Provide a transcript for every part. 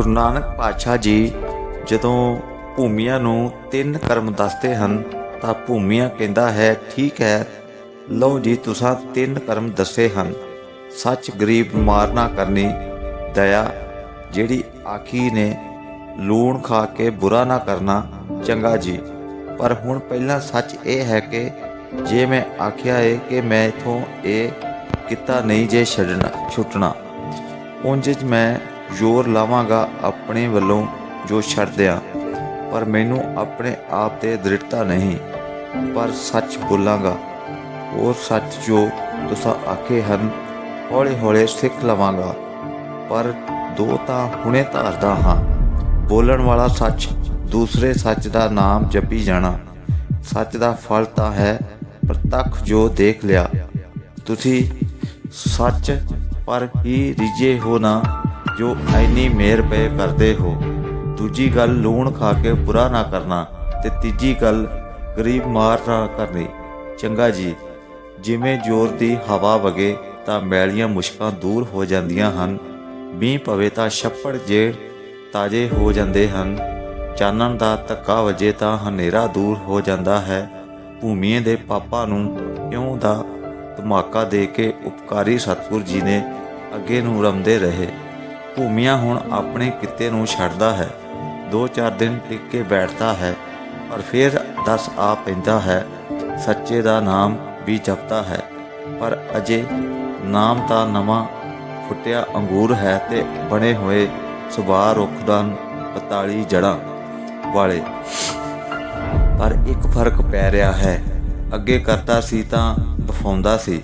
ਗੁਰੂ ਨਾਨਕ ਪਾਤਸ਼ਾਹ ਜੀ ਜਦੋਂ ਭੂਮੀਆਂ ਨੂੰ ਤਿੰਨ ਕਰਮ ਦੱਸਦੇ ਹਨ, ਤਾਂ ਭੂਮੀਆਂ ਕਹਿੰਦਾ ਹੈ, ਠੀਕ ਹੈ, ਲਓ ਜੀ, ਤੁਸੀਂ ਤਿੰਨ ਕਰਮ ਦੱਸੇ ਹਨ। ਸੱਚ ਗਰੀਬ ਨੂੰ ਮਾਰ ਨਾ ਕਰਨੀ, ਦਇਆ ਜਿਹੜੀ ਆਖੀ ਨੇ, ਲੂਣ ਖਾ ਕੇ ਬੁਰਾ ਨਾ ਕਰਨਾ, ਚੰਗਾ ਜੀ। ਪਰ ਹੁਣ ਪਹਿਲਾਂ ਸੱਚ ਇਹ ਹੈ ਕਿ ਜੇ ਮੈਂ ਆਖਿਆ ਏ ਕਿ ਮੈਂ ਇਥੋਂ ਇਹ ਕੀਤਾ ਨਹੀਂ ਜੇ ਛੱਡਣਾ, ਛੁੱਟਣਾ। ਉਂਝ ਚ ਮੈਂ ਜ਼ੋਰ ਲਾਵਾਂਗਾ ਆਪਣੇ ਵੱਲੋਂ ਜੋ ਛੱਡ ਦਿਆਂ ਪਰ ਮੈਨੂੰ ਆਪਣੇ ਆਪ ਤੇ ਦ੍ਰਿੜਤਾ ਨਹੀਂ। ਪਰ ਸੱਚ ਬੋਲਾਂਗਾ ਉਹ ਸੱਚ ਜੋ ਤੁਸੀਂ ਆਖੇ ਹਨ ਹੌਲੇ ਹੌਲੇ ਸਿੱਖ ਲਵਾਂਗਾ। ਪਰ ਦੋ ਤਾਂ ਹੁਣੇ ਧਾਰਦਾ ਹਾਂ। ਬੋਲਣ ਵਾਲਾ ਸੱਚ ਦੂਸਰੇ ਸੱਚ ਦਾ ਨਾਮ ਜਪੀ ਜਾਣਾ। ਸੱਚ ਦਾ ਫਲ ਤਾਂ ਹੈ ਪ੍ਰਤੱਖ ਜੋ ਦੇਖ ਲਿਆ। ਤੁਸੀਂ ਸੱਚ ਪਰ ਹੀ ਰਿਜੇ ਹੋ ਨਾ। ਜੋ ਐਨੀ ਮੇਰ ਪਏ ਕਰਦੇ ਹੋ। ਦੂਜੀ ਗੱਲ ਲੂਣ ਖਾ ਕੇ ਬੁਰਾ ਨਾ ਕਰਨਾ ਤੇ ਤੀਜੀ ਗੱਲ ਗਰੀਬ ਮਾਰ ਨਾ ਕਰਨੀ। ਚੰਗਾ ਜੀ, ਜਿਵੇਂ ਜ਼ੋਰ ਦੀ ਹਵਾ ਵਗੇ ਤਾਂ ਮੈਲੀਆਂ ਮੁਸ਼ਕਾਂ ਦੂਰ ਹੋ ਜਾਂਦੀਆਂ ਹਨ। ਮੀਂਹ ਪਵੇ ਤਾਂ ਛੱਪੜ ਜੇ ਤਾਜ਼ੇ ਹੋ ਜਾਂਦੇ ਹਨ। ਚਾਨਣ ਦਾ ਧੱਕਾ ਵਜੇ ਤਾਂ ਹਨੇਰਾ ਦੂਰ ਹੋ ਜਾਂਦਾ ਹੈ। ਭੂਮੀਏ ਦੇ ਪਾਪਾ ਨੂੰ ਇਉਂ ਦਾ ਧਮਾਕਾ ਦੇ ਕੇ ਉਪਕਾਰੀ ਸਤਿਗੁਰ ਜੀ ਨੇ ਅੱਗੇ ਨੂੰ ਰਮਦੇ ਰਹੇ। ਭੂਮੀਆ ਹੁਣ ਆਪਣੇ ਕਿੱਤੇ ਨੂੰ ਛੱਡਦਾ ਹੈ। ਦੋ ਚਾਰ ਦਿਨ ਟਿਕ ਕੇ ਬੈਠਦਾ ਹੈ, ਪਰ ਫਿਰ ਦਸ ਆ ਪੈਂਦਾ ਹੈ, ਸੱਚੇ ਦਾ ਨਾਮ ਵੀ ਜਪਦਾ ਹੈ। ਪਰ ਅਜੇ ਨਾਮ ਤਾਂ ਨਵਾਂ ਫੁੱਟਿਆ ਅੰਗੂਰ ਹੈ ਤੇ ਬਣੇ ਹੋਏ ਸੁਭਾਅ ਰੁੱਖ ਦਾ 45 ਜੜਾਂ ਵਾਲੇ। ਪਰ ਇੱਕ ਫ਼ਰਕ ਪੈ ਰਿਹਾ ਹੈ, ਅੱਗੇ ਕਰਦਾ ਸੀ ਤਾਂ ਦਫ਼ਾਉਂਦਾ ਸੀ।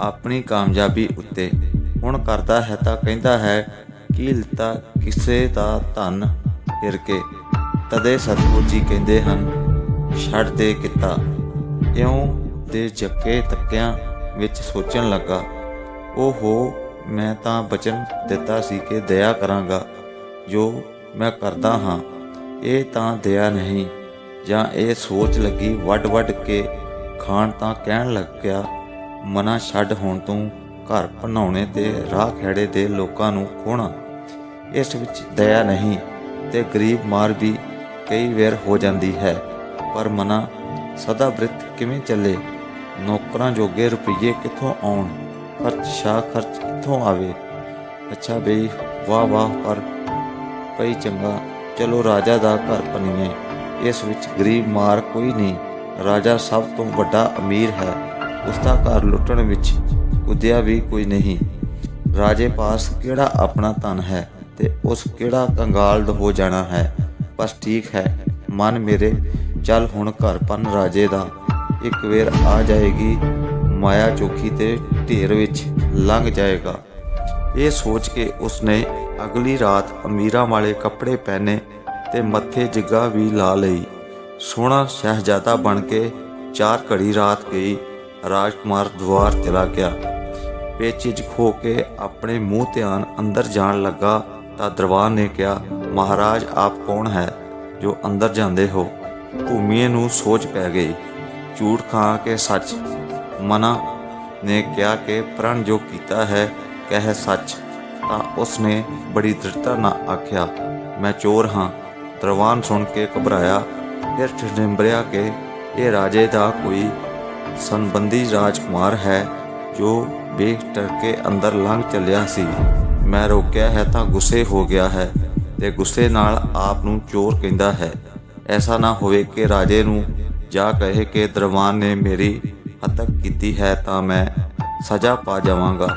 ਆਪਣੀ ਕਾਮਯਾਬੀ ਉੱਤੇ ਹੁਣ ਕਰਦਾ ਹੈ ਤਾਂ ਕਹਿੰਦਾ ਹੈ ਕੀ ਲਿੱਤਾ ਕਿਸੇ ਦਾ ਧਨ ਫਿਰ ਕੇ ਤਦੇ ਸਤਿਗੁਰੂ ਜੀ ਕਹਿੰਦੇ ਹਨ, ਛੱਡ ਦੇ ਕਿੱਤਾ। ਇਉਂ ਦੇ ਜੱਕੇ ਤੱਕਿਆਂ ਵਿੱਚ ਸੋਚਣ ਲੱਗਾ, ਓਹੋ, ਮੈਂ ਤਾਂ ਬਚਨ ਦਿੱਤਾ ਸੀ ਕਿ ਦਇਆ ਕਰਾਂਗਾ, ਜੋ ਮੈਂ ਕਰਦਾ ਹਾਂ, ਇਹ ਤਾਂ ਦਇਆ ਨਹੀਂ। ਜਾਂ ਇਹ ਸੋਚ ਲੱਗੀ ਵੱਡ ਵੱਡ ਕੇ ਖਾਣ ਤਾਂ ਕਹਿਣ ਲੱਗਿਆ, ਮਨਾ ਛੱਡ ਹੁਣ ਤੂੰ ਘਰ ਬਣਾਉਣੇ ਤੇ ਰਾਹ ਖੇੜੇ ਦੇ ਲੋਕਾਂ ਨੂੰ ਖੋਣਾ ਇਸ ਵਿੱਚ ਦਇਆ ਨਹੀਂ ਤੇ ਗਰੀਬ ਮਾਰ ਵੀ ਕਈ ਵਾਰ ਹੋ ਜਾਂਦੀ ਹੈ। ਪਰ ਮਨਾ, ਸਦਾ ਬ੍ਰਿਤ ਕਿਵੇਂ ਚੱਲੇ? ਨੌਕਰਾਂ ਜੋਗੇ ਰੁਪਈਏ ਕਿੱਥੋਂ ਆਉਣ? ਖਰਚ ਸ਼ਾ ਖਰਚ ਕਿੱਥੋਂ ਆਵੇ? ਅੱਛਾ ਬਈ, ਵਾਹ ਵਾਹ ਪਰ ਪਈ ਚੰਗਾ, ਚਲੋ ਰਾਜਾ ਦਾ ਘਰ ਬਣੀਏ। ਇਸ ਵਿੱਚ ਗਰੀਬ ਮਾਰ ਕੋਈ ਨਹੀਂ। ਰਾਜਾ ਸਭ ਤੋਂ ਵੱਡਾ ਅਮੀਰ ਹੈ। ਉਸ ਦਾ ਘਰ ਲੁੱਟਣ ਵਿੱਚ ਉਦਿਆ ਵੀ ਕੋਈ ਨਹੀਂ। ਰਾਜੇ ਪਾਸ ਕਿਹੜਾ ਆਪਣਾ ਧਨ ਹੈ? ਤੇ ਉਸ ਕਿਹੜਾ ਕੰਗਾਲ ਹੋ ਜਾਣਾ ਹੈ? ਬਸ ਠੀਕ ਹੈ। ਮਨ ਮੇਰੇ, ਚੱਲ ਹੁਣ ਘਰ ਪਨ ਰਾਜੇ ਦਾ। ਇੱਕ ਵੇਰ ਆ ਜਾਏਗੀ ਮਾਇਆ ਚੋਖੀ ਤੇ ਢੇਰ ਵਿੱਚ, ਲੰਘ ਜਾਏਗਾ। ਇਹ ਸੋਚ ਕੇ ਉਸਨੇ ਅਗਲੀ ਰਾਤ ਅਮੀਰਾਂ ਵਾਲੇ ਕੱਪੜੇ ਪਹਿਨੇ ਤੇ ਮੱਥੇ ਜਿੱਗਾ ਵੀ ਲਾ ਲਈ। ਸੋਹਣਾ ਸ਼ਹਿਜ਼ਾਦਾ ਬਣ ਕੇ ਚਾਰ ਘੜੀ ਰਾਤ ਗਈ, ਰਾਜਕੁਮਾਰ ਦਵਾਰ ਚਲਾ ਗਿਆ। ਪੇਚਿਜ ਖੋ ਕੇ ਆਪਣੇ ਮੂੰਹ ਧਿਆਨ ਅੰਦਰ ਜਾਣ ਲੱਗਾ। ਤਾਂ ਦਰਬਾਰ ਨੇ ਕਿਹਾ, ਮਹਾਰਾਜ, ਆਪ ਕੌਣ ਹੈ ਜੋ ਅੰਦਰ ਜਾਂਦੇ ਹੋ? ਭੂਮੀਏ ਨੂੰ ਸੋਚ ਪੈ ਗਈ। ਝੂਠ ਖਾ ਕੇ ਸੱਚ। ਮਨਾ ਨੇ ਕਿਹਾ ਕਿ ਪ੍ਰਣ ਜੋ ਕੀਤਾ ਹੈ, ਕਹਿ ਸੱਚ। ਤਾਂ ਉਸਨੇ ਬੜੀ ਦ੍ਰਿੜਤਾ ਨਾਲ ਆਖਿਆ, ਮੈਂ ਚੋਰ ਹਾਂ। ਦਰਵਾਨ ਸੁਣ ਕੇ ਘਬਰਾਇਆ। ਫਿਰ ਠਿੰਬਰਿਆ ਕਿ ਇਹ ਰਾਜੇ ਦਾ ਕੋਈ ਸੰਬੰਧੀ ਰਾਜਕੁਮਾਰ ਹੈ, ਜੋ ਵੇਖ ਡਰ ਕੇ ਅੰਦਰ ਲੰਘ ਚੱਲਿਆ ਸੀ। ਮੈਂ ਰੋਕਿਆ ਹੈ ਤਾਂ ਗੁੱਸੇ ਹੋ ਗਿਆ ਹੈ ਤੇ ਗੁੱਸੇ ਨਾਲ ਆਪ ਨੂੰ ਚੋਰ ਕਹਿੰਦਾ ਹੈ। ਐਸਾ ਨਾ ਹੋਵੇ ਕਿ ਰਾਜੇ ਨੂੰ ਜਾ ਕਹੇ ਕਿ ਦਰਬਾਨ ਨੇ ਮੇਰੀ ਹੱਤਕ ਕੀਤੀ ਹੈ ਤਾਂ ਮੈਂ ਸਜ਼ਾ ਪਾ ਜਾਵਾਂਗਾ।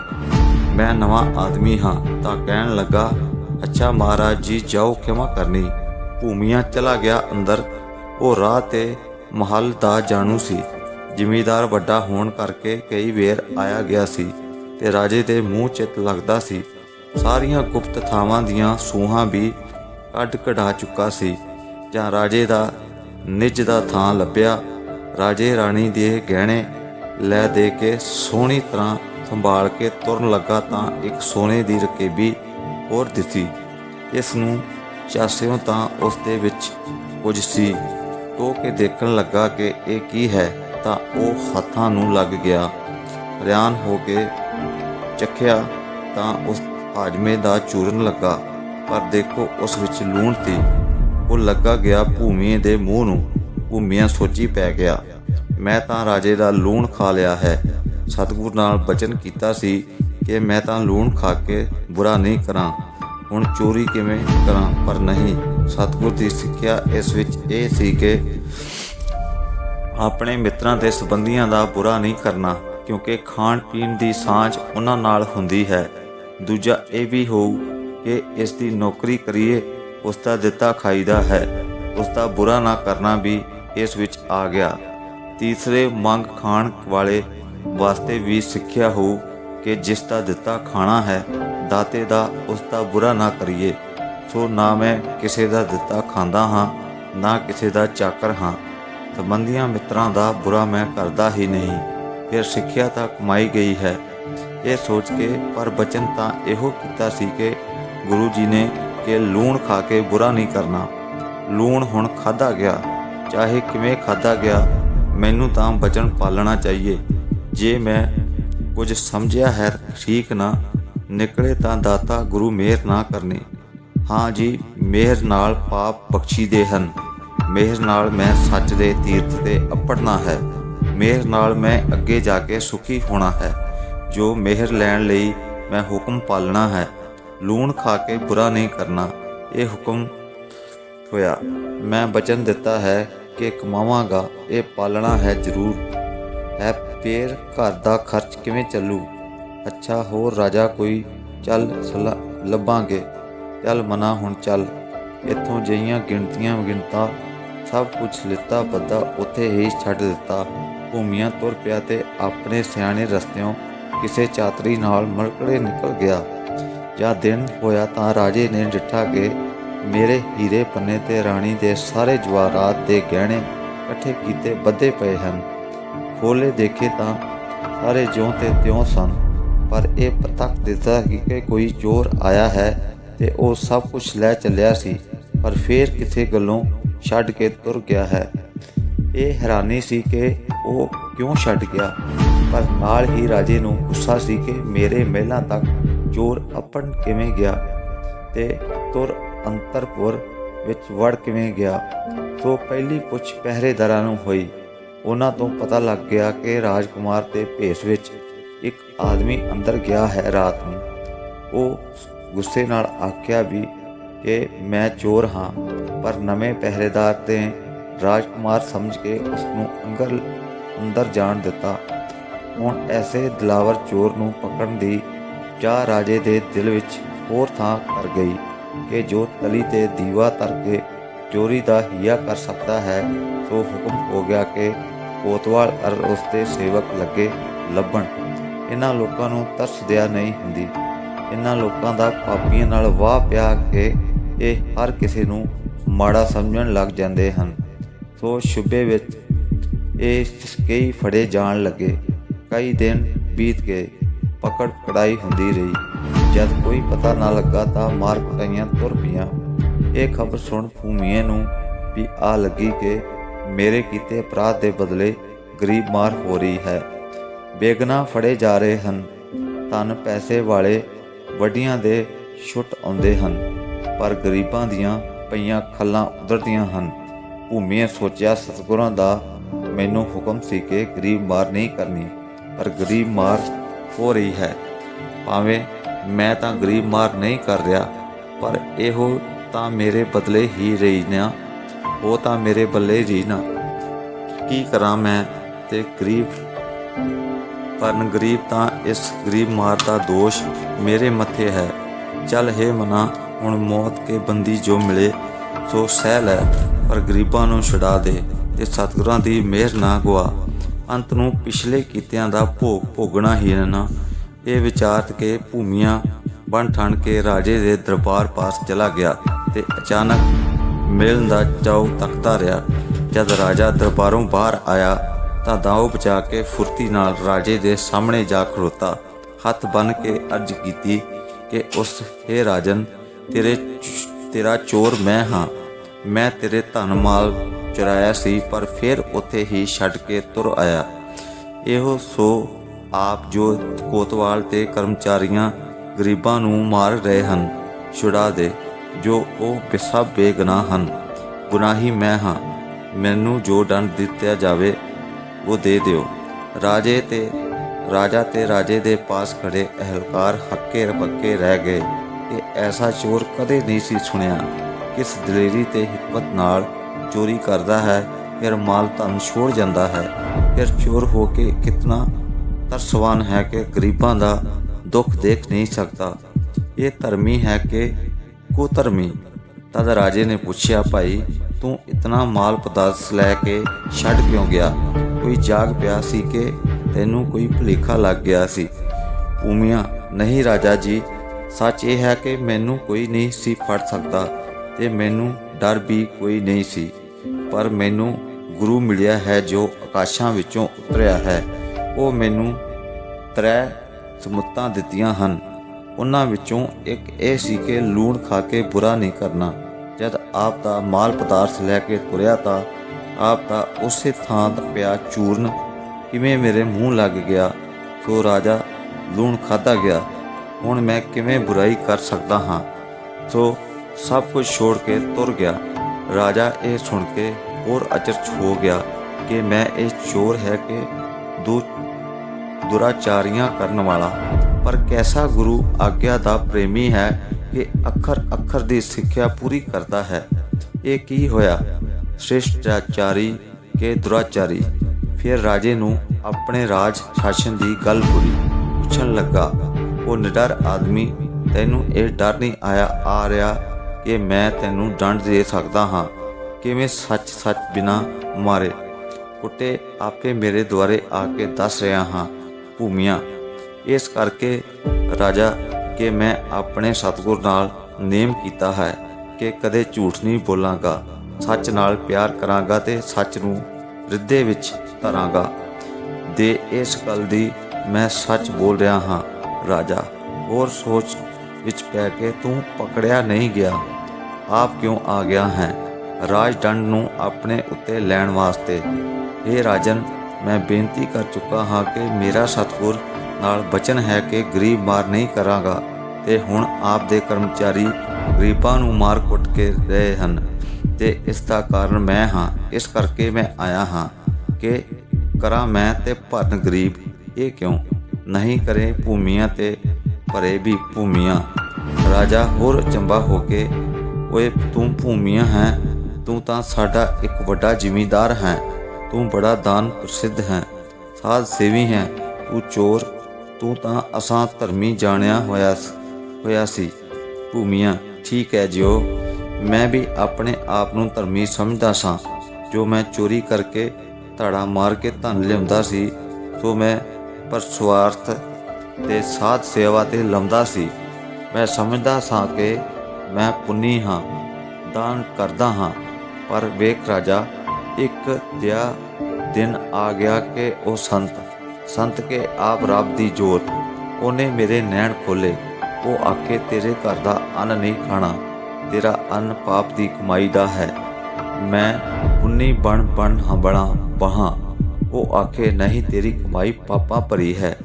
ਮੈਂ ਨਵਾਂ ਆਦਮੀ ਹਾਂ ਤਾਂ ਕਹਿਣ ਲੱਗਾ, ਅੱਛਾ ਮਹਾਰਾਜ ਜੀ, ਜਾਓ ਖਿਮਾ ਕਰਨੀ। ਭੂਮੀਆਂ ਚਲਾ ਗਿਆ ਅੰਦਰ। ਉਹ ਰਾਹ ਤੇ ਮਹੱਲ ਦਾ ਜਾਣੂ ਸੀ। ਜ਼ਿਮੀਦਾਰ ਵੱਡਾ ਹੋਣ ਕਰਕੇ ਕਈ ਵੇਰ ਆਇਆ ਗਿਆ ਸੀ ਤੇ ਰਾਜੇ ਦੇ ਮੂੰਹ ਚਿੱਤ ਲੱਗਦਾ ਸੀ। ਸਾਰੀਆਂ ਗੁਪਤ ਥਾਵਾਂ ਦੀਆਂ ਸੂਹਾਂ ਵੀ ਕੱਢ ਕਢਾ ਚੁੱਕਾ ਸੀ, ਜਾਂ ਰਾਜੇ ਦਾ ਨਿੱਜ ਦਾ ਥਾਂ ਲੱਭਿਆ, ਰਾਜੇ ਰਾਣੀ ਦੇ ਗਹਿਣੇ ਲੈ ਦੇ ਕੇ ਸੋਹਣੀ ਤਰ੍ਹਾਂ ਸੰਭਾਲ ਕੇ ਤੁਰਨ ਲੱਗਾ ਤਾਂ ਇੱਕ ਸੋਨੇ ਦੀ ਰਕੇਬੀ ਹੋਰ ਦਿੱਤੀ। ਇਸ ਨੂੰ ਚਾਸਿਓ ਤਾਂ ਉਸ ਦੇ ਵਿੱਚ ਕੁਝ ਸੀ। ਟੋ ਕੇ ਦੇਖਣ ਲੱਗਾ ਕਿ ਇਹ ਕੀ ਹੈ, ਤਾਂ ਉਹ ਹੱਥਾਂ ਨੂੰ ਲੱਗ ਗਿਆ। ਰਿਆਨ ਹੋ ਕੇ ਚੱਖਿਆ ਤਾਂ ਉਸ ਹਾਜਮੇ ਦਾ ਚੂਰਨ ਲੱਗਾ, ਪਰ ਦੇਖੋ ਉਸ ਵਿੱਚ ਲੂਣ ਸੀ। ਉਹ ਲੱਗਾ ਗਿਆ ਭੂਮੀ ਦੇ ਮੂੰਹ ਨੂੰ। ਭੂਮੀਆਂ ਸੋਚੀ ਪੈ ਗਿਆ, ਮੈਂ ਤਾਂ ਰਾਜੇ ਦਾ ਲੂਣ ਖਾ ਲਿਆ ਹੈ। ਸਤਿਗੁਰ ਨਾਲ ਬਚਨ ਕੀਤਾ ਸੀ ਕਿ ਮੈਂ ਤਾਂ ਲੂਣ ਖਾ ਕੇ ਬੁਰਾ ਨਹੀਂ ਕਰਾਂ। ਹੁਣ ਚੋਰੀ ਕਿਵੇਂ ਕਰਾਂ? ਪਰ ਨਹੀਂ, ਸਤਿਗੁਰ ਦੀ ਸਿੱਖਿਆ ਇਸ ਵਿੱਚ ਇਹ ਸੀ ਕਿ ਆਪਣੇ ਮਿੱਤਰਾਂ ਤੇ ਸੰਬੰਧੀਆਂ ਦਾ ਬੁਰਾ ਨਹੀਂ ਕਰਨਾ, ਕਿਉਂਕਿ ਖਾਣ ਪੀਣ ਦੀ ਸਾਂਝ ਉਹਨਾਂ ਨਾਲ ਹੁੰਦੀ ਹੈ। ਦੂਜਾ ਇਹ ਵੀ ਹੋਊ ਕਿ ਇਸ ਦੀ ਨੌਕਰੀ ਕਰੀਏ ਉਸ ਦਾ ਦਿੱਤਾ ਖਾਈਦਾ ਹੈ। ਉਸ ਦਾ ਬੁਰਾ ਨਾ ਕਰਨਾ ਵੀ ਇਸ ਵਿੱਚ ਆ ਗਿਆ। ਤੀਸਰੇ ਮੰਗ ਖਾਣ ਵਾਲੇ ਵਾਸਤੇ ਵੀ ਸਿੱਖਿਆ ਹੋਊ ਕਿ ਜਿਸ ਦਾ ਦਿੱਤਾ ਖਾਣਾ ਹੈ, ਦਾਤੇ ਦਾ ਉਸ ਦਾ ਬੁਰਾ ਨਾ ਕਰੀਏ। ਸੋ ਨਾ ਮੈਂ ਕਿਸੇ ਦਾ ਦਿੱਤਾ ਖਾਂਦਾ ਹਾਂ, ਨਾ ਕਿਸੇ ਦਾ ਚਾਕਰ ਹਾਂ। ਸੰਬੰਧੀਆਂ ਮਿੱਤਰਾਂ ਦਾ ਬੁਰਾ ਮੈਂ ਕਰਦਾ ਹੀ ਨਹੀਂ। ਫਿਰ ਸਿੱਖਿਆ ਤਾਂ ਕਮਾਈ ਗਈ ਹੈ। ਇਹ ਸੋਚ ਕੇ, ਪਰ ਬਚਨ ਤਾਂ ਇਹੋ ਕੀਤਾ ਸੀ ਕਿ ਗੁਰੂ ਜੀ ਨੇ ਕਿ ਲੂਣ ਖਾ ਕੇ ਬੁਰਾ ਨਹੀਂ ਕਰਨਾ। ਲੂਣ ਹੁਣ ਖਾਦਾ ਗਿਆ, ਚਾਹੇ ਕਿਵੇਂ ਖਾਦਾ ਗਿਆ, ਮੈਨੂੰ ਤਾਂ ਬਚਨ ਪਾਲਣਾ ਚਾਹੀਏ। ਜੇ ਮੈਂ ਕੁਝ ਸਮਝਿਆ ਹੈ, ਠੀਕ ਨਾ, ਨਿਕਲੇ ਤਾਂ ਦਾਤਾ ਗੁਰੂ ਮਿਹਰ ਨਾ ਕਰਨੀ। ਹਾਂ ਜੀ, ਮਿਹਰ ਨਾਲ ਪਾਪ ਬਖਸ਼ੀਦੇ ਹਨ। ਮਿਹਰ ਨਾਲ ਮੈਂ ਸੱਚ ਦੇ ਤੀਰਥ ਤੇ ਅੱਪੜਨਾ ਹੈ। ਮਿਹਰ ਨਾਲ ਮੈਂ ਅੱਗੇ ਜਾ ਕੇ ਸੁਖੀ ਹੋਣਾ ਹੈ। ਜੋ ਮਿਹਰ ਲੈਣ ਲਈ ਮੈਂ ਹੁਕਮ ਪਾਲਣਾ ਹੈ, ਲੂਣ ਖਾ ਕੇ ਬੁਰਾ ਨਹੀਂ ਕਰਨਾ, ਇਹ ਹੁਕਮ ਹੋਇਆ। ਮੈਂ ਬਚਨ ਦਿੱਤਾ ਹੈ ਕਿ ਕਮਾਵਾਂਗਾ, ਇਹ ਪਾਲਣਾ ਹੈ ਜ਼ਰੂਰ। ਹੈ ਫੇਰ ਘਰ ਦਾ ਖਰਚ ਕਿਵੇਂ ਚੱਲੂ? ਅੱਛਾ, ਹੋਰ ਰਾਜਾ ਕੋਈ ਚੱਲ ਸਲਾ, ਲੱਭਾਂਗੇ। ਚੱਲ ਮਨਾ ਹੁਣ ਚੱਲ। ਇੱਥੋਂ ਜਈਆਂ ਗਿਣਤੀਆਂ ਗਿਣਤਾ ਸਭ ਕੁਝ ਲਿੱਤਾ ਬੱਦਾ ਉੱਥੇ ਹੀ ਛੱਡ ਦਿੱਤਾ। ਭੂਮੀਆਂ ਤੁਰ ਪਿਆ ਤੇ ਆਪਣੇ ਸਿਆਣੇ ਰਸਤਿਓਂ ਕਿਸੇ ਚਾਤਰੀ ਨਾਲ ਮਲਕੜੇ ਨਿਕਲ ਗਿਆ। ਜਾਂ ਦਿਨ ਹੋਇਆ ਤਾਂ ਰਾਜੇ ਨੇ ਡਿੱਠਾ ਕਿ ਮੇਰੇ ਹੀਰੇ ਪੰਨੇ ਤੇ ਰਾਣੀ ਦੇ ਸਾਰੇ ਜਵਾਹਰਾਤ ਦੇ ਗਹਿਣੇ ਇਕੱਠੇ ਕੀਤੇ ਬੱਧੇ ਪਏ ਹਨ। ਖੋਲੇ ਦੇਖੇ ਤਾਂ ਸਾਰੇ ਜਿਉਂ ਤੇ ਤਿਉਂ ਸਨ, ਪਰ ਇਹ ਪ੍ਰਤੱਖ ਦਿੱਤਾ ਕਿ ਕੋਈ ਚੋਰ ਆਇਆ ਹੈ ਤੇ ਉਹ ਸਭ ਕੁਝ ਲੈ ਚੱਲਿਆ ਸੀ, ਪਰ ਫੇਰ ਕਿਸੇ ਗੱਲੋਂ ਛੱਡ ਕੇ ਤੁਰ ਗਿਆ ਹੈ। ਇਹ ਹੈਰਾਨੀ ਸੀ ਕਿ ਉਹ ਕਿਉਂ ਛੱਡ ਗਿਆ? ਪਰ ਨਾਲ ਹੀ ਰਾਜੇ ਨੂੰ ਗੁੱਸਾ ਸੀ ਕਿ ਮੇਰੇ ਮਹਿਲਾਂ ਤੱਕ ਚੋਰ ਆਪਣ ਕਿਵੇਂ ਗਿਆ ਤੇ ਤੁਰ ਅੰਤਰਪੁਰ ਵਿੱਚ ਵੜ ਕਿਵੇਂ ਗਿਆ। ਸੋ ਪਹਿਲੀ ਪੁੱਛ ਪਹਿਰੇਦਾਰਾਂ ਨੂੰ ਹੋਈ। ਉਹਨਾਂ ਤੋਂ ਪਤਾ ਲੱਗ ਗਿਆ ਕਿ ਰਾਜਕੁਮਾਰ ਦੇ ਭੇਸ ਵਿੱਚ ਇੱਕ ਆਦਮੀ ਅੰਦਰ ਗਿਆ ਹੈ ਰਾਤ ਨੂੰ। ਉਹ ਗੁੱਸੇ ਨਾਲ ਆਖਿਆ ਵੀ ਕਿ ਮੈਂ ਚੋਰ ਹਾਂ, ਪਰ ਨਵੇਂ ਪਹਿਰੇਦਾਰ ਤੇ ਰਾਜਕੁਮਾਰ ਸਮਝ ਕੇ ਉਸ ਨੂੰ ਅੰਦਰ ਅੰਦਰ ਜਾਣ ਦਿੱਤਾ। ਹੁਣ ਐਸੇ ਦਿਲਾਵਰ ਚੋਰ ਨੂੰ ਪਕੜਨ ਦੀ ਚਾਹ ਰਾਜੇ ਦੇ ਦਿਲ ਵਿੱਚ ਹੋਰ ਥਾਂ ਕਰ ਗਈ ਕਿ ਜੋ ਤਲੀ ਤੇ ਦੀਵਾ ਤਰ ਕੇ ਚੋਰੀ ਦਾ ਹੀਆ ਕਰ ਸਕਦਾ ਹੈ, ਸੋ ਹੁਕਮ ਹੋ ਗਿਆ ਕਿ ਕੋਤਵਾਲ ਅਰ ਉਸ ਸੇਵਕ ਲੱਗੇ ਲੱਭਣ। ਇਹਨਾਂ ਲੋਕਾਂ ਨੂੰ ਤਰਸ ਦਿਆ ਨਹੀਂ ਹੁੰਦੀ। ਇਹਨਾਂ ਲੋਕਾਂ ਦਾ ਪਾਪੀਆਂ ਨਾਲ ਵਾਹ ਪਿਆ ਕਿ ਇਹ ਹਰ ਕਿਸੇ ਨੂੰ ਮਾੜਾ ਸਮਝਣ ਲੱਗ ਜਾਂਦੇ ਹਨ। ਸੋ ਸ਼ੁਬੇ ਵਿੱਚ ਇਹ ਕਈ ਫੜੇ ਜਾਣ ਲੱਗੇ। ਕਈ ਦਿਨ ਬੀਤ ਗਏ। ਪਕੜ ਕੜਾਈ ਹੁੰਦੀ ਰਹੀ। ਜਦ ਕੋਈ ਪਤਾ ਨਾ ਲੱਗਾ ਤਾਂ ਮਾਰ ਕੁਟਾਈਆਂ ਤੁਰ ਪਈਆਂ। ਇਹ ਖਬਰ ਸੁਣ ਭੂਮੀਏ ਨੂੰ ਵੀ ਆ ਲੱਗੀ ਕਿ ਮੇਰੇ ਕੀਤੇ ਅਪਰਾਧ ਦੇ ਬਦਲੇ ਗਰੀਬ ਮਾਰ ਹੋ ਰਹੀ ਹੈ। ਬੇਗਨਾ ਫੜੇ ਜਾ ਰਹੇ ਹਨ। ਧਨ ਪੈਸੇ ਵਾਲੇ ਵੱਡੀਆਂ ਦੇ ਛੁੱਟ ਆਉਂਦੇ ਹਨ। ਪਰ ਗਰੀਬਾਂ ਦੀਆਂ ਪਈਆਂ ਖੱਲਾਂ ਉਧਰਦੀਆਂ ਹਨ। ਭੂਮੀਏ ਸੋਚਿਆ ਸਤਿਗੁਰਾਂ ਦਾ ਮੈਨੂੰ ਹੁਕਮ ਸੀ ਕਿ ਗਰੀਬ ਮਾਰ ਨਹੀਂ ਕਰਨੀ। ਪਰ ਗਰੀਬ ਮਾਰ ਹੋ ਰਹੀ ਹੈ। ਭਾਵੇਂ ਮੈਂ ਤਾਂ ਗਰੀਬ ਮਾਰ ਨਹੀਂ ਕਰ ਰਿਹਾ, ਪਰ ਇਹੋ ਤਾਂ ਮੇਰੇ ਬਦਲੇ ਹੀ ਰਹੀ ਨਾ, ਉਹ ਤਾਂ ਮੇਰੇ ਬੱਲੇ ਜੀ ਨਾ। ਕੀ ਕਰਾਂ ਮੈਂ ਤੇ ਗਰੀਬ? ਪਰ ਗਰੀਬ ਤਾਂ ਇਸ ਗਰੀਬ ਮਾਰ ਦਾ ਦੋਸ਼ ਮੇਰੇ ਮੱਥੇ ਹੈ। ਚੱਲ ਹੈ ਮਨਾ, ਹੁਣ ਮੌਤ ਕੇ ਬੰਦੀ ਜੋ ਮਿਲੇ, ਸੋ ਸਹਿ ਲੈ, ਪਰ ਗਰੀਬਾਂ ਨੂੰ ਛੁਡਾ ਦੇ ਤੇ ਸਤਿਗੁਰਾਂ ਦੀ ਮਿਹਰ ਨਾ ਗਵਾ ਅੰਤ ਨੂੰ ਪਿਛਲੇ ਕੀਤਿਆਂ ਦਾ ਭੋਗ ਭੋਗਣਾ ਹੀ ਨਾ। ਇਹ ਵਿਚਾਰ ਕੇ ਭੂਮੀਆਂ ਬਣ ਠਣ ਕੇ ਰਾਜੇ ਦੇ ਦਰਬਾਰ ਪਾਸ ਚਲਾ ਗਿਆ ਤੇ ਅਚਾਨਕ ਮਿਲਣ ਦਾ ਚਾਉ ਤੱਕਦਾ ਰਿਹਾ। ਜਦ ਰਾਜਾ ਦਰਬਾਰੋਂ ਬਾਹਰ ਆਇਆ ਤਾਂ ਦਾਉ ਬਚਾ ਕੇ ਫੁਰਤੀ ਨਾਲ ਰਾਜੇ ਦੇ ਸਾਹਮਣੇ ਜਾ ਖੜੋਤਾ। ਹੱਥ ਬੰਨ ਕੇ ਅਰਜ਼ ਕੀਤੀ ਕਿ ਉਸ, ਹੈ ਰਾਜਨ, ਤੇਰੇ ਤੇਰਾ ਚੋਰ ਮੈਂ ਹਾਂ। ਮੈਂ ਤੇਰੇ ਧਨ ਮਾਲ ਚੁਰਾਇਆ ਸੀ, ਪਰ ਫਿਰ ਉੱਥੇ ਹੀ ਛੱਡ ਕੇ ਤੁਰ ਆਇਆ। ਇਹੋ ਸੋ ਆਪ ਜੋ ਕੋਤਵਾਲ ਤੇ ਕਰਮਚਾਰੀਆਂ ਗਰੀਬਾਂ ਨੂੰ ਮਾਰ ਰਹੇ ਹਨ, ਛੁਡਾ ਦੇ, ਜੋ ਉਹ ਬਿਸਾ ਬੇਗਨਾਹ ਹਨ। ਗੁਨਾਹੀ ਮੈਂ ਹਾਂ, ਮੈਨੂੰ ਜੋ ਦੰਡ ਦਿੱਤਾ ਜਾਵੇ, ਉਹ ਦੇ ਦਿਓ। ਰਾਜੇ ਤੇ, ਰਾਜਾ ਤੇ ਰਾਜੇ ਦੇ ਪਾਸ ਖੜੇ ਅਹਲਕਾਰ ਹੱਕੇ ਰਪੱਕੇ ਰਹਿ ਗਏ। ਕਿ ਐਸਾ ਚੋਰ ਕਦੇ ਨਹੀਂ ਸੀ ਸੁਣਿਆ। ਕਿਸ ਦਲੇਰੀ ਤੇ ਹਕਮਤ ਨਾਲ ਚੋਰੀ ਕਰਦਾ ਹੈ, ਫਿਰ ਮਾਲ ਧਨ ਛੋੜ ਜਾਂਦਾ ਹੈ। ਫਿਰ ਚੋਰ ਹੋ ਕੇ ਕਿਤਨਾ ਤਰਸਵਾਨ ਹੈ ਕਿ ਗਰੀਬਾਂ ਦਾ ਦੁੱਖ ਦੇਖ ਨਹੀਂ ਸਕਦਾ। ਇਹ ਧਰਮੀ ਹੈ ਕਿ ਕੁਧਰਮੀ। ਤਦ ਰਾਜੇ ਨੇ ਪੁੱਛਿਆ, ਭਾਈ, ਤੂੰ ਇਤਨਾ ਮਾਲ ਪਦਾਰਥ ਲੈ ਕੇ ਛੱਡ ਕਿਉਂ ਗਿਆ? ਕੋਈ ਜਾਗ ਪਿਆ ਸੀ ਕਿ ਤੈਨੂੰ ਕੋਈ ਭੁਲੇਖਾ ਲੱਗ ਗਿਆ ਸੀ? ਭੂਮੀਆਂ ਨਹੀਂ, ਰਾਜਾ ਜੀ। ਸੱਚ ਇਹ ਹੈ ਕਿ ਮੈਨੂੰ ਕੋਈ ਨਹੀਂ ਸੀ ਫੜ ਸਕਦਾ। ਤੇ ਮੈਨੂੰ ਡਰ ਵੀ ਕੋਈ ਨਹੀਂ ਸੀ, ਪਰ ਮੈਨੂੰ ਗੁਰੂ ਮਿਲਿਆ ਹੈ ਜੋ ਆਕਾਸ਼ਾਂ ਵਿੱਚੋਂ ਉਤਰਿਆ ਹੈ। ਉਹ ਮੈਨੂੰ ਤ੍ਰੈ ਸਮੁੱਤਾਂ ਦਿੱਤੀਆਂ ਹਨ। ਉਹਨਾਂ ਵਿੱਚੋਂ ਇੱਕ ਇਹ ਸੀ ਕਿ ਲੂਣ ਖਾ ਕੇ ਬੁਰਾ ਨਹੀਂ ਕਰਨਾ। ਜਦ ਆਪ ਦਾ ਮਾਲ ਪਦਾਰਥ ਲੈ ਕੇ ਤੁਰਿਆ ਤਾਂ ਆਪ ਦਾ ਉਸੇ ਥਾਂ ਦਾ ਪਿਆ ਚੂਰਨ ਕਿਵੇਂ ਮੇਰੇ ਮੂੰਹ ਲੱਗ ਗਿਆ, ਸੋ ਰਾਜਾ ਲੂਣ ਖਾਦਾ ਗਿਆ। ਹੁਣ ਮੈਂ ਕਿਵੇਂ ਬੁਰਾਈ ਕਰ ਸਕਦਾ ਹਾਂ? ਸੋ ਸਭ ਕੁਝ ਛੋੜ ਕੇ ਤੁਰ ਗਿਆ। ਰਾਜਾ ਇਹ ਸੁਣ ਕੇ ਹੋਰ ਅਚਰਜ ਹੋ ਗਿਆ ਕਿ ਮੈਂ ਇਹ ਚੋਰ ਹੈ ਕਿ ਦੂ ਦੁਰਾਚਾਰੀਆਂ ਕਰਨ ਵਾਲਾ। ਪਰ ਕੈਸਾ ਗੁਰੂ ਆਗਿਆ ਦਾ ਪ੍ਰੇਮੀ ਹੈ ਕਿ ਅੱਖਰ ਅੱਖਰ ਦੀ ਸਿੱਖਿਆ ਪੂਰੀ ਕਰਦਾ ਹੈ। ਇਹ ਕੀ ਹੋਇਆ? ਸ਼੍ਰਿਸ਼ਟਾਚਾਰੀ ਕੇ ਦੁਰਾਚਾਰੀ। ਫਿਰ ਰਾਜੇ ਨੂੰ ਆਪਣੇ ਰਾਜ ਸ਼ਾਸਨ ਦੀ ਗੱਲ ਪੂਰੀ ਪੁੱਛਣ ਲੱਗਾ। ਉਹ ਨਿਡਰ ਆਦਮੀ, ਤੈਨੂੰ ਇਹ ਡਰ ਨਹੀਂ ਆਇਆ, ਆ ਰਿਹਾ ਕਿ ਮੈਂ ਤੈਨੂੰ ਡੰਡ ਦੇ ਸਕਦਾ ਹਾਂ। ਕਿਵੇਂ ਸੱਚ ਸੱਚ ਬਿਨਾ ਮਾਰੇ ਕੁੱਟੇ ਆਪੇ ਮੇਰੇ ਦੁਆਰੇ ਆ ਕੇ ਦੱਸ ਰਿਹਾ ਹਾਂ, ਭੂਮੀਆਂ। ਇਸ ਕਰਕੇ ਰਾਜਾ ਕਿ ਮੈਂ ਆਪਣੇ ਸਤਿਗੁਰ ਨਾਲ ਨੇਮ ਕੀਤਾ ਹੈ ਕਿ ਕਦੇ ਝੂਠ ਨਹੀਂ ਬੋਲਾਂਗਾ, ਸੱਚ ਨਾਲ ਪਿਆਰ ਕਰਾਂਗਾ ਤੇ ਸੱਚ ਨੂੰ ਰਿੱਧੇ ਵਿੱਚ ਧਰਾਂਗਾ। ਦੇ ਇਸ ਗੱਲ ਦੀ ਮੈਂ ਸੱਚ ਬੋਲ ਰਿਹਾ ਹਾਂ, ਰਾਜਾ। ਹੋਰ ਸੋਚ ਵਿੱਚ ਪੈ ਕੇ ਤੂੰ ਪਕੜਿਆ ਨਹੀਂ ਗਿਆ। ਆਪ ਕਿਉਂ ਆ ਗਿਆ ਹੈ? ਰਾਜ ਦੰਡ ਨੂੰ ਆਪਣੇ ਉੱਤੇ ਲੈਣ ਵਾਸਤੇ। ਇਹ ਰਾਜਨ, ਮੈਂ ਬੇਨਤੀ ਕਰ ਚੁੱਕਾ ਹਾਂ ਕਿ ਮੇਰਾ ਸਤਿਗੁਰ ਨਾਲ ਬਚਨ ਹੈ ਕਿ ਗਰੀਬ ਮਾਰ ਨਹੀਂ ਕਰਾਂਗਾ ਤੇ ਹੁਣ ਆਪ ਦੇ ਕਰਮਚਾਰੀ ਗਰੀਬਾਂ ਨੂੰ ਮਾਰ ਕੁੱਟ ਕੇ ਰਹੇ ਹਨ ਤੇ ਇਸ ਦਾ ਕਾਰਨ ਮੈਂ ਹਾਂ। ਇਸ ਕਰਕੇ ਮੈਂ ਆਇਆ ਹਾਂ ਕਿ ਕਰਾਂ ਮੈਂ ਤੇ ਭਰਨ ਗਰੀਬ। ਇਹ ਕਿਉਂ? ਨਹੀਂ ਕਰੇ ਭੂਮੀਆਂ ਤੇ ਭਰੇ ਵੀ ਭੂਮੀਆਂ। ਰਾਜਾ ਹੋਰ ਚੰਬਾ ਹੋ ਕੇ ਓਏ ਤੂੰ ਭੂਮੀਆਂ ਹੈ, ਤੂੰ ਤਾਂ ਸਾਡਾ ਇੱਕ ਵੱਡਾ ਜ਼ਿਮੀਂਦਾਰ ਹੈ, ਤੂੰ ਬੜਾ ਦਾਨ ਪ੍ਰਸਿੱਧ ਹੈ, ਸਾਧ ਸੇਵੀ ਹੈ, ਤੂੰ ਚੋਰ, ਤੂੰ ਤਾਂ ਅਸਾਂ ਧਰਮੀ ਜਾਣਿਆ ਹੋਇਆ ਹੋਇਆ ਸੀ। ਭੂਮੀਆਂ, ਠੀਕ ਹੈ ਜਿਓ, ਮੈਂ ਵੀ ਆਪਣੇ ਆਪ ਨੂੰ ਧਰਮੀ ਸਮਝਦਾ ਸਾਂ। ਜੋ ਮੈਂ ਚੋਰੀ ਕਰਕੇ ਧੜਾ ਮਾਰ ਕੇ ਧਨ ਲਿਆਉਂਦਾ ਸੀ, ਸੋ ਮੈਂ ਪਰਸਵਾਰਥ ਤੇ ਸਾਧ ਸੇਵਾ ਤੇ ਲੰਮਦਾ ਸੀ। ਮੈਂ ਸਮਝਦਾ ਸਾਂ ਕਿ ਮੈਂ ਪੁੰਨੀ ਹਾਂ, ਦਾਨ ਕਰਦਾ ਹਾਂ, ਪਰ ਵੇਖ ਰਾਜਾ, ਇੱਕ ਦਿਆ ਦਿਨ ਆ ਗਿਆ ਕਿ ਉਹ ਸੰਤ ਸੰਤ ਕੇ ਆਪ ਰੱਬ ਦੀ ਜੋਤ, ਉਹਨੇ ਮੇਰੇ ਨੈਣ ਖੋਲੇ, ਉਹ ਆਖੇ, ਤੇਰੇ ਘਰ ਦਾ ਅੰਨ ਨਹੀਂ ਖਾਣਾ, ਤੇਰਾ ਅੰਨ ਪਾਪ ਦੀ ਕਮਾਈ ਦਾ ਹੈ। ਮੈਂ ਪੁੰਨੀ ਬਣ ਬਣ ਹੰਬਣਾ ਬਹਾ, ਉਹ ਆਖੇ, ਨਹੀਂ, ਤੇਰੀ ਕਮਾਈ ਪਾਪਾਂ ਭਰੀ ਹੈ,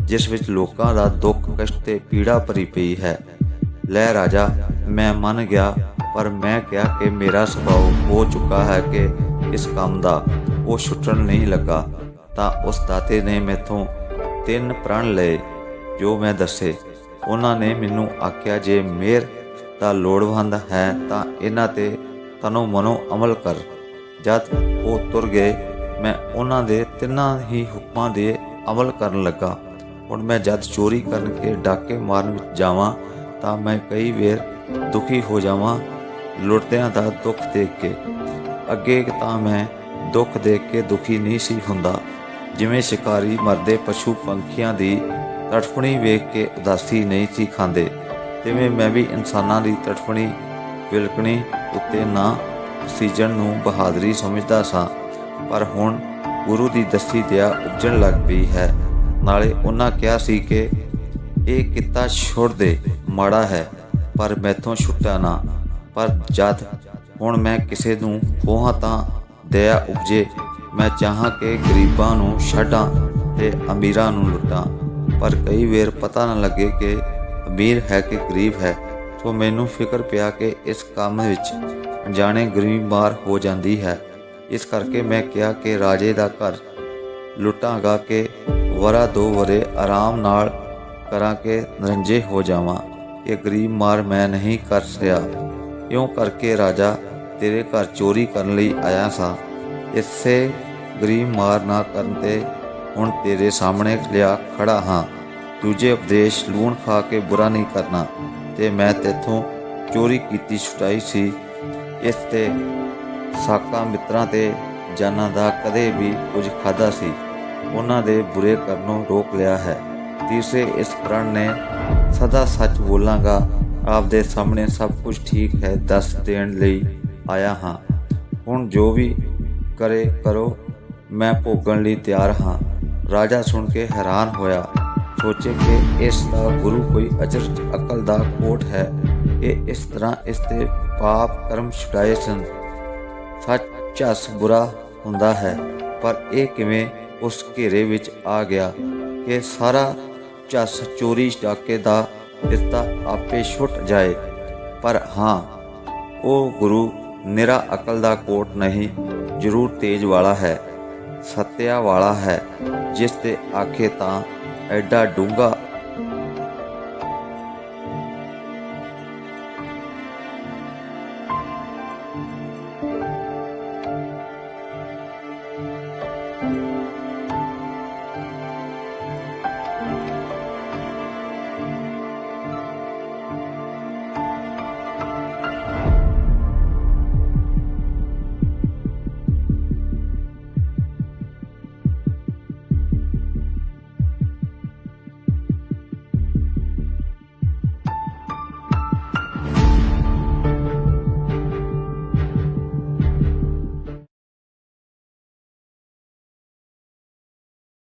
ਜਿਸ ਵਿੱਚ ਲੋਕਾਂ ਦਾ ਦੁੱਖ, ਕਸ਼ਟ ਤੇ ਪੀੜਾ ਭਰੀ ਪਈ ਹੈ। ਲੈ ਰਾਜਾ ਮੈਂ ਮੰਨ ਗਿਆ, ਪਰ ਮੈਂ ਕਿਹਾ ਕਿ ਮੇਰਾ ਸੁਭਾਅ ਹੋ ਚੁੱਕਾ ਹੈ ਕਿ ਇਸ ਕੰਮ ਦਾ ਉਹ ਛੁੱਟਣ ਨਹੀਂ ਲੱਗਾ। ਤਾਂ ਉਸ ਦਾਤੇ ਨੇ ਮੈਥੋਂ ਤਿੰਨ ਪ੍ਰਣ ਲਏ, ਜੋ ਮੈਂ ਦੱਸੇ। ਉਹਨਾਂ ਨੇ ਮੈਨੂੰ ਆਖਿਆ, ਜੇ ਮੇਰ ਦਾ ਲੋੜਵੰਦ ਹੈ, ਤਾਂ ਇਹਨਾਂ ਤੇ ਤਨੋ ਮਨੋ ਅਮਲ ਕਰ। ਜਦ ਉਹ ਤੁਰ ਗਏ, ਮੈਂ ਉਹਨਾਂ ਦੇ ਤਿੰਨਾਂ ਹੀ ਹੁਕਮਾਂ ਦੇ ਅਮਲ ਕਰਨ ਲੱਗਾ। ਹੁਣ ਮੈਂ ਜਦ ਚੋਰੀ ਕਰਨ ਕੇ ਡਾਕੇ ਮਾਰਨ ਵਿੱਚ ਜਾਵਾਂ, ਤਾਂ ਮੈਂ ਕਈ ਵੇਰ ਦੁਖੀ ਹੋ ਜਾਵਾਂ। ਲੁੱਟਦਿਆਂ ਦਾ ਦੁੱਖ ਦੇਖ ਕੇ। ਅੱਗੇ ਤਾਂ ਮੈਂ ਦੁੱਖ ਦੇਖ ਕੇ ਦੁਖੀ ਨਹੀਂ ਸੀ ਹੁੰਦਾ। ਜਿਵੇਂ ਸ਼ਿਕਾਰੀ ਮਰਦੇ ਪਸ਼ੂ ਪੰਖੀਆਂ ਦੀ ਤੜਫਣੀ ਵੇਖ ਕੇ ਉਦਾਸੀ ਨਹੀਂ ਸੀ ਖਾਂਦੇ। ਤਿਵੇਂ ਮੈਂ ਵੀ ਇਨਸਾਨਾਂ ਦੀ ਤੜਫਣੀ, ਵਿਲਕਣੀ ਉੱਤੇ ਨਾ ਸੀਜਣ ਨੂੰ ਬਹਾਦਰੀ ਸਮਝਦਾ ਸਾਂ। ਪਰ ਹੁਣ ਗੁਰੂ ਦੀ ਦਸਤੀ ਦਿਆ ਉਪਜਣ ਲੱਗ ਪਈ ਹੈ। ਨਾਲੇ ਉਹਨਾਂ ਕਿਹਾ ਸੀ ਕਿ ਇਹ ਕਿੱਤਾ ਛੋੜ ਦੇ, ਮਾੜਾ ਹੈ। ਪਰ ਮੈਥੋਂ ਛੁੱਟਾ ਨਾ। ਪਰ ਜਦ ਹੁਣ ਮੈਂ ਕਿਸੇ ਨੂੰ ਖੋਹਾਂ ਤਾਂ ਦਇਆ ਉਪਜੇ। ਮੈਂ ਚਾਹਾਂ ਕਿ ਗਰੀਬਾਂ ਨੂੰ ਛੱਡਾਂ ਤੇ ਅਮੀਰਾਂ ਨੂੰ ਲੁੱਟਾਂ। ਪਰ ਕਈ ਵੇਰ ਪਤਾ ਨਾ ਲੱਗੇ ਕਿ ਅਮੀਰ ਹੈ ਕਿ ਗਰੀਬ ਹੈ। ਸੋ ਮੈਨੂੰ ਫਿਕਰ ਪਿਆ ਕਿ ਇਸ ਕੰਮ ਵਿੱਚ ਅਣਜਾਣੇ ਗਰੀਬ ਮਾਰ ਹੋ ਜਾਂਦੀ ਹੈ। ਇਸ ਕਰਕੇ ਮੈਂ ਕਿਹਾ ਕਿ ਰਾਜੇ ਦਾ ਘਰ ਲੁੱਟਾਂਗਾ ਕਿ ਵਰਾ ਦੋ ਵਰੇ ਆਰਾਮ ਨਾਲ ਕਰਾਂ ਕਿ ਨਰੰਜੇ ਹੋ ਜਾਵਾਂ। ਇਹ ਗਰੀਬ ਮਾਰ ਮੈਂ ਨਹੀਂ ਕਰ ਸਿਆ ਇਉਂ ਕਰਕੇ ਰਾਜਾ ਤੇਰੇ ਘਰ ਚੋਰੀ ਕਰਨ ਲਈ ਆਇਆ ਸਾਂ। ਇਸੇ ਗਰੀਬ ਮਾਰ ਨਾ ਕਰਨ ਤੇ ਹੁਣ ਤੇਰੇ ਸਾਹਮਣੇ ਲਿਆ ਖੜਾ ਹਾਂ। ਦੂਜੇ ਉਪਦੇਸ਼ ਲੂਣ ਖਾ ਕੇ ਬੁਰਾ ਨਹੀਂ ਕਰਨਾ। ਤੇ ਮੈਂ ਤੇਥੋਂ ਚੋਰੀ ਕੀਤੀ ਛੁਟਾਈ ਸੀ। ਇਸ ਤੇ ਸਾਕਾ ਮਿੱਤਰਾਂ ਤੇ ਜਾਨਾਂ ਦਾ ਕਦੇ ਵੀ ਕੁਝ ਖਾਦਾ ਸੀ। ਉਹਨਾਂ ਦੇ ਬੁਰੇ ਕਰਨੋਂ ਰੋਕ ਲਿਆ ਹੈ। ਤੀਸਰੇ ਇਸ ਪ੍ਰਣ ਨੇ ਸਦਾ ਸੱਚ ਬੋਲਾਂਗਾ। ਆਪਦੇ ਸਾਹਮਣੇ ਸਭ ਕੁਝ ਠੀਕ ਹੈ, ਦੱਸ ਦੇਣ ਲਈ ਆਇਆ ਹਾਂ। ਹੁਣ ਜੋ ਵੀ ਕਰੇ ਕਰੋ, ਮੈਂ ਭੋਗਣ ਲਈ ਤਿਆਰ ਹਾਂ। ਰਾਜਾ ਸੁਣ ਕੇ ਹੈਰਾਨ ਹੋਇਆ। ਸੋਚੇ ਕਿ ਇਸ ਦਾ ਗੁਰੂ ਕੋਈ ਅਚਰਜ ਅਕਲ ਦਾ ਕੋਟ ਹੈ। ਇਹ ਇਸ ਤਰ੍ਹਾਂ ਇਸ ਤੇ ਪਾਪ ਕਰਮ ਛੁਡਾਏ ਸਨ। ਸੱਚ ਝਸ ਬੁਰਾ ਹੁੰਦਾ ਹੈ, ਪਰ ਇਹ ਕਿਵੇਂ ਉਸ ਘੇਰੇ ਵਿੱਚ ਆ ਗਿਆ ਕਿ ਸਾਰਾ ਝਸ ਚੋਰੀ ਡਾਕੇ ਦਾ ਇਸਦਾ ਆਪੇ ਛੁੱਟ ਜਾਏ। ਪਰ ਹਾਂ, ਉਹ ਗੁਰੂ ਨਿਰਾ ਅਕਲ ਦਾ ਕੋਟ ਨਹੀਂ, ਜ਼ਰੂਰ ਤੇਜ ਵਾਲਾ ਹੈ, ਸਤਿਆ ਵਾਲਾ ਹੈ, ਜਿਸ ਤੇ ਆਖੇ ਤਾਂ ਐਡਾ ਡੂੰਘਾ